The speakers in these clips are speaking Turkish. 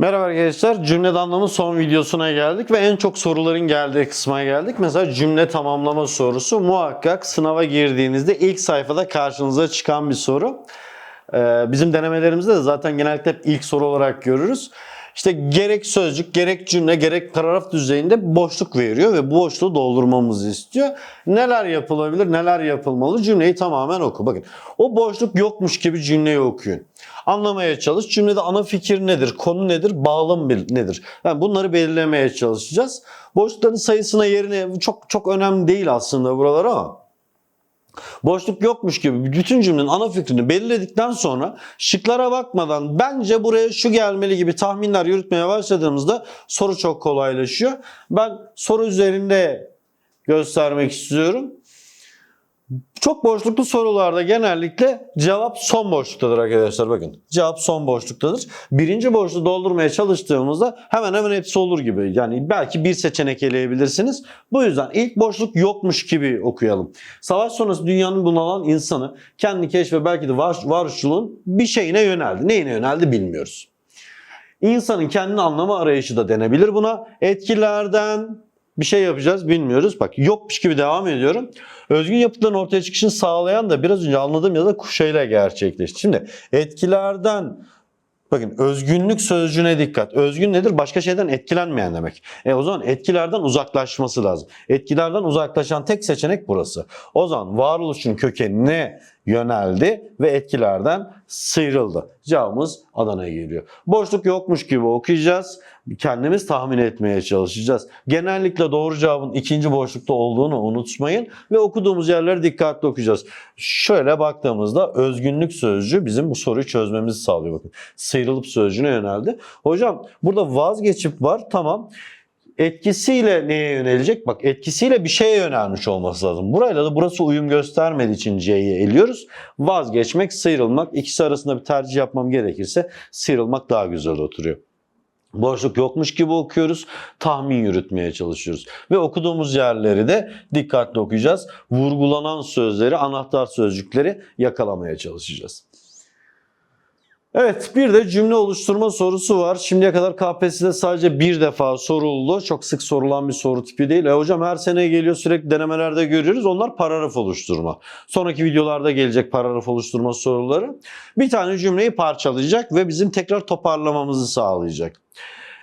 Merhaba arkadaşlar. Cümle anlamı son videosuna geldik ve en çok soruların geldiği kısma geldik. Mesela cümle tamamlama sorusu muhakkak sınava girdiğinizde ilk sayfada karşınıza çıkan bir soru. Ee, bizim denemelerimizde de zaten genellikle hep ilk soru olarak görürüz. İşte gerek sözcük, gerek cümle, gerek paragraf düzeyinde boşluk veriyor ve bu boşluğu doldurmamızı istiyor. Neler yapılabilir, neler yapılmalı? Cümleyi tamamen oku. Bakın o boşluk yokmuş gibi cümleyi okuyun. Anlamaya çalış. Cümlede ana fikir nedir, konu nedir, bağlam nedir? Yani bunları belirlemeye çalışacağız. Boşlukların sayısına yerine çok çok önemli değil aslında buralar ama boşluk yokmuş gibi bütün cümlenin ana fikrini belirledikten sonra şıklara bakmadan bence buraya şu gelmeli gibi tahminler yürütmeye başladığımızda soru çok kolaylaşıyor. Ben soru üzerinde göstermek istiyorum. Çok boşluklu sorularda genellikle cevap son boşluktadır arkadaşlar bakın. Cevap son boşluktadır. Birinci boşluğu doldurmaya çalıştığımızda hemen hemen hepsi olur gibi. Yani belki bir seçenek eleyebilirsiniz. Bu yüzden ilk boşluk yokmuş gibi okuyalım. Savaş sonrası dünyanın bunalan insanı kendi keşf ve belki de var, varoluşçuluğun bir şeyine yöneldi. Neyine yöneldi bilmiyoruz. İnsanın kendini anlama arayışı da denebilir buna. Etkilerden bir şey yapacağız bilmiyoruz. Bak yokmuş gibi devam ediyorum. Özgün yapıtların ortaya çıkışını sağlayan da biraz önce anladığım ya da kuşayla gerçekleşti. Şimdi etkilerden bakın özgünlük sözcüğüne dikkat. Özgün nedir? Başka şeyden etkilenmeyen demek. E o zaman etkilerden uzaklaşması lazım. Etkilerden uzaklaşan tek seçenek burası. O zaman varoluşun kökenine yöneldi ve etkilerden sıyrıldı. Cevabımız Adana'ya geliyor. Boşluk yokmuş gibi okuyacağız. Kendimiz tahmin etmeye çalışacağız. Genellikle doğru cevabın ikinci boşlukta olduğunu unutmayın ve okuduğumuz yerleri dikkatli okuyacağız. Şöyle baktığımızda özgünlük sözcüğü bizim bu soruyu çözmemizi sağlıyor. Bakın sıyrılıp sözcüğüne yöneldi. Hocam burada vazgeçip var tamam. Etkisiyle neye yönelecek? Bak etkisiyle bir şeye yönelmiş olması lazım. Burayla da burası uyum göstermediği için C'yi eliyoruz. Vazgeçmek, sıyrılmak ikisi arasında bir tercih yapmam gerekirse sıyrılmak daha güzel oturuyor. Boşluk yokmuş gibi okuyoruz. Tahmin yürütmeye çalışıyoruz. Ve okuduğumuz yerleri de dikkatli okuyacağız. Vurgulanan sözleri, anahtar sözcükleri yakalamaya çalışacağız. Evet bir de cümle oluşturma sorusu var. Şimdiye kadar KPSS'de sadece bir defa soruldu. Çok sık sorulan bir soru tipi değil. E hocam her sene geliyor sürekli denemelerde görüyoruz. Onlar paragraf oluşturma. Sonraki videolarda gelecek paragraf oluşturma soruları. Bir tane cümleyi parçalayacak ve bizim tekrar toparlamamızı sağlayacak.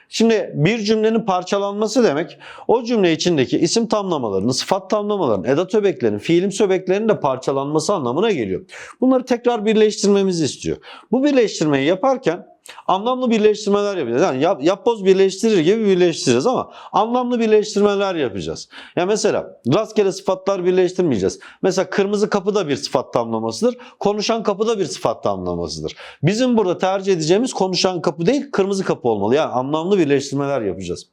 Şimdi bir cümlenin parçalanması demek o cümle içindeki isim tamlamalarının, sıfat tamlamalarının, edat öbeklerinin, fiilim öbeklerinin de parçalanması anlamına geliyor. Bunları tekrar birleştirmemizi istiyor. Bu birleştirmeyi yaparken anlamlı birleştirmeler yapacağız. Yani yap, yapboz birleştirir gibi birleştireceğiz ama anlamlı birleştirmeler yapacağız. Ya mesela rastgele sıfatlar birleştirmeyeceğiz. Mesela kırmızı kapı da bir sıfat tamlamasıdır. Konuşan kapı da bir sıfat tamlamasıdır. Bizim burada tercih edeceğimiz konuşan kapı değil kırmızı kapı olmalı. Yani anlamlı birleştirmeler yapacağız.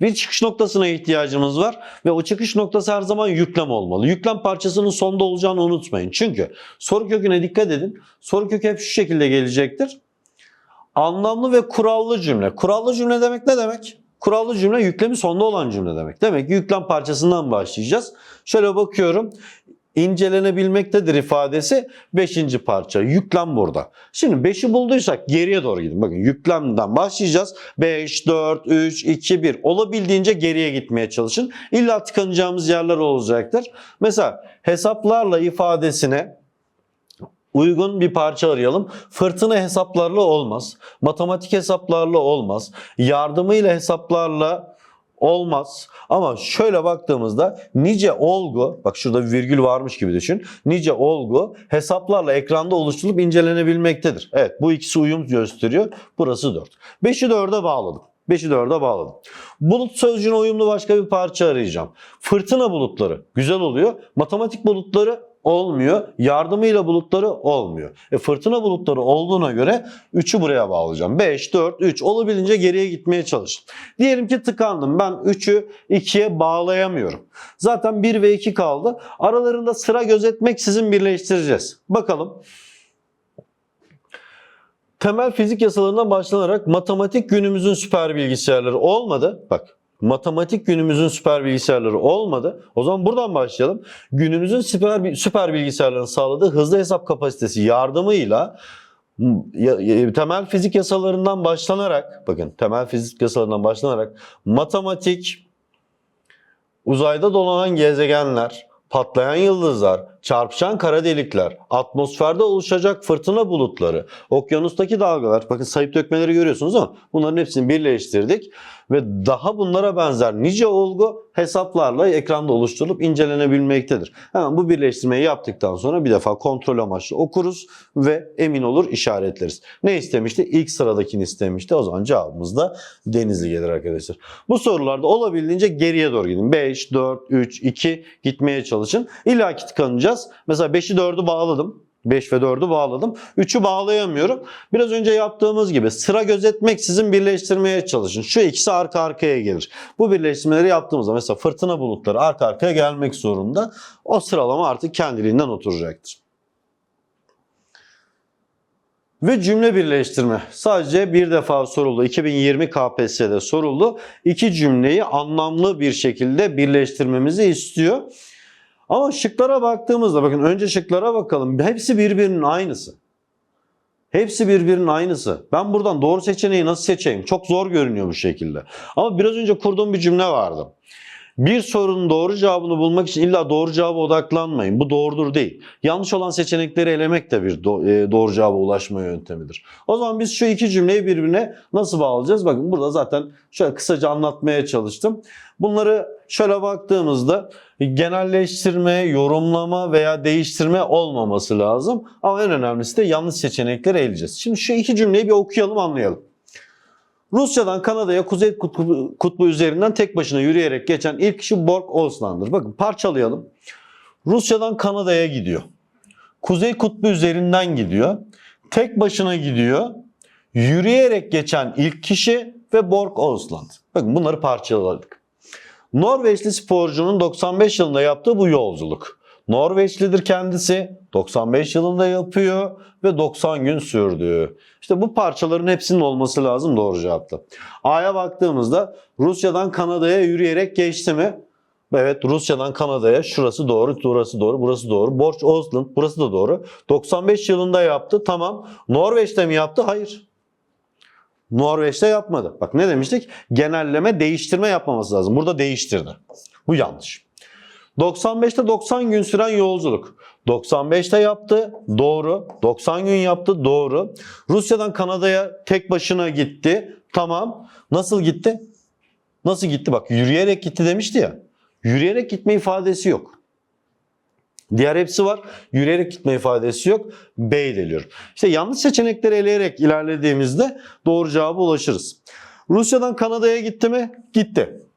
Bir çıkış noktasına ihtiyacımız var ve o çıkış noktası her zaman yüklem olmalı. Yüklem parçasının sonda olacağını unutmayın. Çünkü soru köküne dikkat edin. Soru kökü hep şu şekilde gelecektir. Anlamlı ve kurallı cümle. Kurallı cümle demek ne demek? Kurallı cümle yüklemi sonda olan cümle demek. Demek ki yüklem parçasından başlayacağız. Şöyle bakıyorum. İncelenebilmektedir ifadesi 5. parça. Yüklem burada. Şimdi 5'i bulduysak geriye doğru gidin. Bakın yüklemden başlayacağız. 5, 4, 3, 2, 1. Olabildiğince geriye gitmeye çalışın. İlla tıkanacağımız yerler olacaktır. Mesela hesaplarla ifadesine uygun bir parça arayalım. Fırtına hesaplarla olmaz. Matematik hesaplarla olmaz. Yardımıyla hesaplarla olmaz. Ama şöyle baktığımızda nice olgu, bak şurada bir virgül varmış gibi düşün. Nice olgu hesaplarla ekranda oluşturulup incelenebilmektedir. Evet bu ikisi uyum gösteriyor. Burası 4. 5'i 4'e bağladım. 5'i 4'e bağladım. Bulut sözcüğüne uyumlu başka bir parça arayacağım. Fırtına bulutları güzel oluyor. Matematik bulutları olmuyor. Yardımıyla bulutları olmuyor. E fırtına bulutları olduğuna göre 3'ü buraya bağlayacağım. 5, 4, 3 olabildiğince geriye gitmeye çalışın. Diyelim ki tıkandım. Ben 3'ü 2'ye bağlayamıyorum. Zaten 1 ve 2 kaldı. Aralarında sıra gözetmeksizin birleştireceğiz. Bakalım. Temel fizik yasalarından başlanarak matematik günümüzün süper bilgisayarları olmadı. Bak matematik günümüzün süper bilgisayarları olmadı. O zaman buradan başlayalım. Günümüzün süper, süper bilgisayarların sağladığı hızlı hesap kapasitesi yardımıyla ya- ya- temel fizik yasalarından başlanarak bakın temel fizik yasalarından başlanarak matematik uzayda dolanan gezegenler, patlayan yıldızlar, çarpışan kara delikler, atmosferde oluşacak fırtına bulutları, okyanustaki dalgalar, bakın sayıp dökmeleri görüyorsunuz ama bunların hepsini birleştirdik ve daha bunlara benzer nice olgu hesaplarla ekranda oluşturulup incelenebilmektedir. Hemen bu birleştirmeyi yaptıktan sonra bir defa kontrol amaçlı okuruz ve emin olur işaretleriz. Ne istemişti? İlk sıradakini istemişti. O zaman cevabımız da Denizli gelir arkadaşlar. Bu sorularda olabildiğince geriye doğru gidin. 5, 4, 3, 2 gitmeye çalışın. İlla ki tıkanacağız. Mesela 5'i 4'ü bağladım. 5 ve 4'ü bağladım. 3'ü bağlayamıyorum. Biraz önce yaptığımız gibi sıra gözetmeksizin birleştirmeye çalışın. Şu ikisi arka arkaya gelir. Bu birleştirmeleri yaptığımızda mesela fırtına bulutları arka arkaya gelmek zorunda. O sıralama artık kendiliğinden oturacaktır. Ve cümle birleştirme. Sadece bir defa soruldu. 2020 KPSS'de soruldu. İki cümleyi anlamlı bir şekilde birleştirmemizi istiyor. Ama şıklara baktığımızda bakın önce şıklara bakalım. Hepsi birbirinin aynısı. Hepsi birbirinin aynısı. Ben buradan doğru seçeneği nasıl seçeyim? Çok zor görünüyor bu şekilde. Ama biraz önce kurduğum bir cümle vardı. Bir sorunun doğru cevabını bulmak için illa doğru cevaba odaklanmayın. Bu doğrudur değil. Yanlış olan seçenekleri elemek de bir e, doğru cevaba ulaşma yöntemidir. O zaman biz şu iki cümleyi birbirine nasıl bağlayacağız? Bakın burada zaten şöyle kısaca anlatmaya çalıştım. Bunları şöyle baktığımızda genelleştirme, yorumlama veya değiştirme olmaması lazım. Ama en önemlisi de yanlış seçenekleri eleyeceğiz. Şimdi şu iki cümleyi bir okuyalım anlayalım. Rusya'dan Kanada'ya Kuzey Kutbu, Kutbu üzerinden tek başına yürüyerek geçen ilk kişi Borg Olsland'dır. Bakın parçalayalım. Rusya'dan Kanada'ya gidiyor. Kuzey Kutbu üzerinden gidiyor. Tek başına gidiyor. Yürüyerek geçen ilk kişi ve Borg Olsland. Bakın bunları parçaladık. Norveçli sporcunun 95 yılında yaptığı bu yolculuk. Norveçlidir kendisi. 95 yılında yapıyor ve 90 gün sürdü. İşte bu parçaların hepsinin olması lazım doğru cevapta. A'ya baktığımızda Rusya'dan Kanada'ya yürüyerek geçti mi? Evet Rusya'dan Kanada'ya şurası doğru, burası doğru, burası doğru. Borç Osland burası da doğru. 95 yılında yaptı tamam. Norveç'te mi yaptı? Hayır. Norveç'te yapmadı. Bak ne demiştik? Genelleme değiştirme yapmaması lazım. Burada değiştirdi. Bu yanlış. 95'te 90 gün süren yolculuk. 95'te yaptı. Doğru. 90 gün yaptı. Doğru. Rusya'dan Kanada'ya tek başına gitti. Tamam. Nasıl gitti? Nasıl gitti? Bak yürüyerek gitti demişti ya. Yürüyerek gitme ifadesi yok. Diğer hepsi var. Yürüyerek gitme ifadesi yok. B ile İşte yanlış seçenekleri eleyerek ilerlediğimizde doğru cevaba ulaşırız. Rusya'dan Kanada'ya gitti mi? Gitti.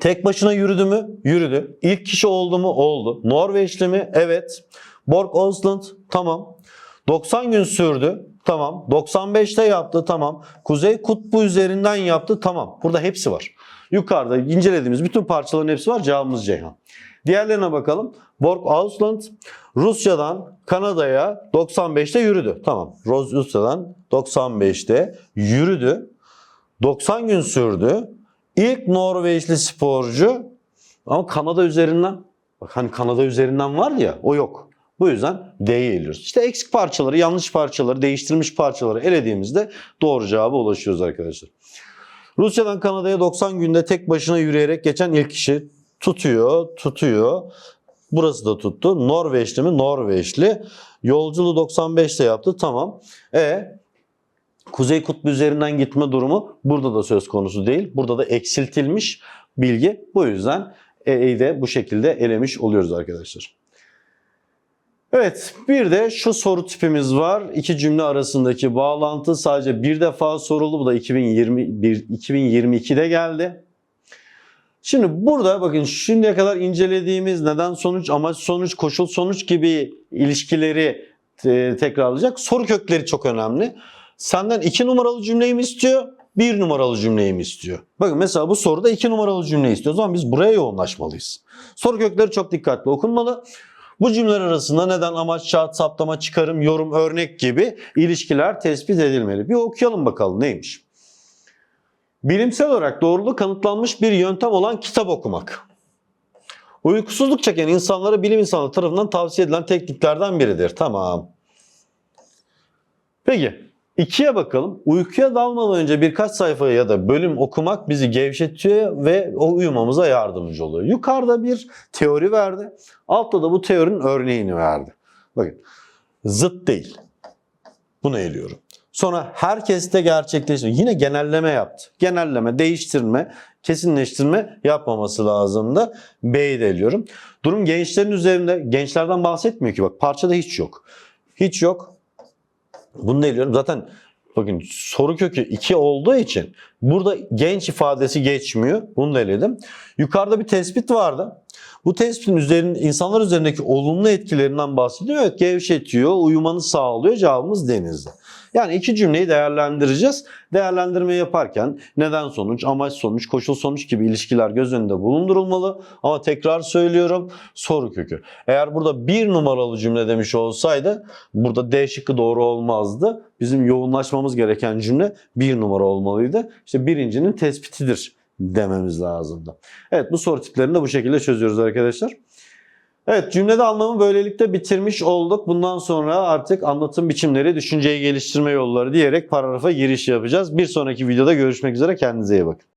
Tek başına yürüdü mü? Yürüdü. İlk kişi oldu mu? Oldu. Norveçli mi? Evet. Borg Osland? Tamam. 90 gün sürdü. Tamam. 95'te yaptı. Tamam. Kuzey Kutbu üzerinden yaptı. Tamam. Burada hepsi var. Yukarıda incelediğimiz bütün parçaların hepsi var. Cevabımız Ceyhan. Diğerlerine bakalım. Borg Ausland Rusya'dan Kanada'ya 95'te yürüdü. Tamam. Rusya'dan 95'te yürüdü. 90 gün sürdü. İlk Norveçli sporcu ama Kanada üzerinden bak hani Kanada üzerinden var ya o yok. Bu yüzden D'yi eliyoruz. İşte eksik parçaları, yanlış parçaları, değiştirilmiş parçaları elediğimizde doğru cevaba ulaşıyoruz arkadaşlar. Rusya'dan Kanada'ya 90 günde tek başına yürüyerek geçen ilk kişi tutuyor, tutuyor. Burası da tuttu. Norveçli mi? Norveçli. Yolculuğu 95'te yaptı. Tamam. E Kuzey Kutbu üzerinden gitme durumu burada da söz konusu değil. Burada da eksiltilmiş bilgi. Bu yüzden E'yi de bu şekilde elemiş oluyoruz arkadaşlar. Evet bir de şu soru tipimiz var. İki cümle arasındaki bağlantı sadece bir defa soruldu. Bu da 2021, 2022'de geldi. Şimdi burada bakın şimdiye kadar incelediğimiz neden sonuç, amaç sonuç, koşul sonuç gibi ilişkileri e, tekrarlayacak. Soru kökleri çok önemli. Senden iki numaralı cümleyi mi istiyor? Bir numaralı cümleyi mi istiyor? Bakın mesela bu soruda iki numaralı cümle istiyor. O zaman biz buraya yoğunlaşmalıyız. Soru kökleri çok dikkatli okunmalı. Bu cümleler arasında neden, amaç, şart, saptama, çıkarım, yorum, örnek gibi ilişkiler tespit edilmeli. Bir okuyalım bakalım neymiş. Bilimsel olarak doğruluğu kanıtlanmış bir yöntem olan kitap okumak. Uykusuzluk çeken insanlara bilim insanları tarafından tavsiye edilen tekniklerden biridir. Tamam. Peki ikiye bakalım. Uykuya dalmadan önce birkaç sayfa ya da bölüm okumak bizi gevşetiyor ve o uyumamıza yardımcı oluyor. Yukarıda bir teori verdi. Altta da bu teorinin örneğini verdi. Bakın zıt değil. Bunu eliyorum. Sonra herkeste gerçekleşiyor. Yine genelleme yaptı. Genelleme, değiştirme, kesinleştirme yapmaması lazımdı. B'yi de eliyorum. Durum gençlerin üzerinde. Gençlerden bahsetmiyor ki bak parçada hiç yok. Hiç yok. Bunu da eliyorum. Zaten bakın soru kökü 2 olduğu için burada genç ifadesi geçmiyor. Bunu da eledim. Yukarıda bir tespit vardı. Bu tespitin üzerinde, insanlar üzerindeki olumlu etkilerinden bahsediyor. Evet gevşetiyor, uyumanı sağlıyor. Cevabımız denizli. Yani iki cümleyi değerlendireceğiz. Değerlendirme yaparken neden sonuç, amaç sonuç, koşul sonuç gibi ilişkiler göz önünde bulundurulmalı. Ama tekrar söylüyorum soru kökü. Eğer burada bir numaralı cümle demiş olsaydı burada D şıkkı doğru olmazdı. Bizim yoğunlaşmamız gereken cümle bir numara olmalıydı. İşte birincinin tespitidir dememiz lazımdı. Evet bu soru tiplerini de bu şekilde çözüyoruz arkadaşlar. Evet cümlede anlamı böylelikle bitirmiş olduk. Bundan sonra artık anlatım biçimleri, düşünceyi geliştirme yolları diyerek paragrafa giriş yapacağız. Bir sonraki videoda görüşmek üzere. Kendinize iyi bakın.